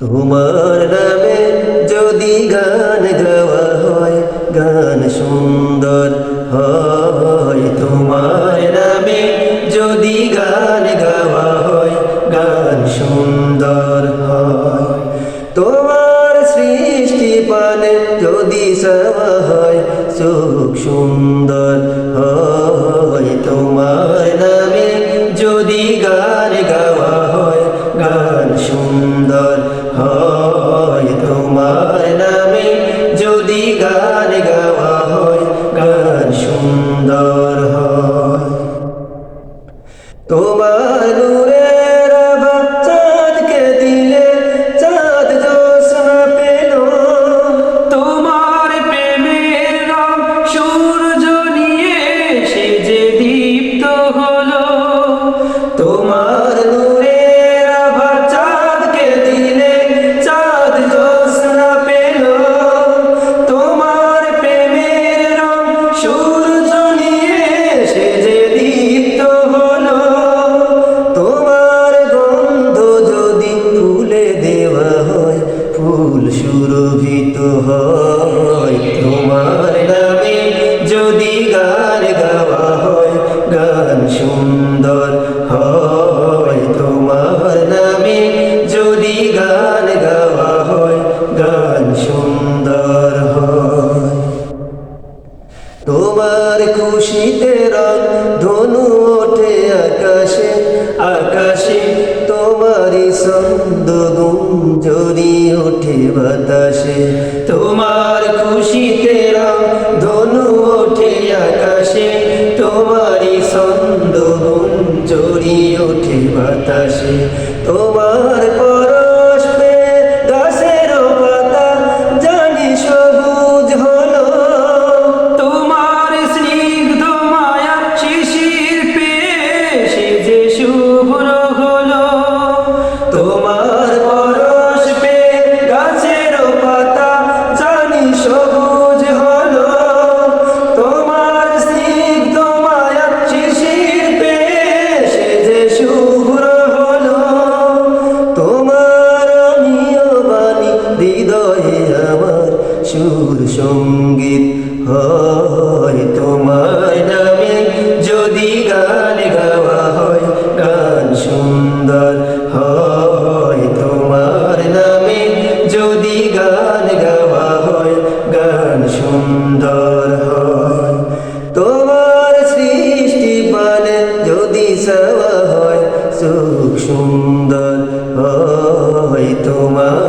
তোমার নামে যদি গান গাওয়া হয়, গান সুন্দর হয়। তোমার নামে যদি গান গাওয়া হয়, গান সুন্দর হয়। তোমার সৃষ্টি পানে যদি সাওয়া হয়, সুখ সুন্দর হয়। তোমার নামে যদি গান নামে যদি গান গাওয়া হয় গান সুন্দর সুরভিত হয়। তোমার নামে যদি গান গাওয়া হয়, গান সুন্দর হয়। তোমার নামে যদি গান গাওয়া হয়, গান সুন্দর হয়। তোমার খুশিতে রং ধনু ওঠে আকাশে আকাশে তোমারই ছন্দ গুঞ্জরি উঠে বাতাসে, তোমার খুশিতে রং ধনু ওঠে আকাশে, তোমারই ছন্দ গুঞ্জরি ওঠে বাতাসে, তোমার পরশ সংগীত হয় তোমার নামে। যদি গান গাওয়া হয়, গান সুন্দর হয় তোমার নামে। যদি গান গাওয়া হয়, গান সুন্দর হয়। তোমার সৃষ্টি পানে যদি সাওয়া হয়, সুখ সুন্দর হয় তোমার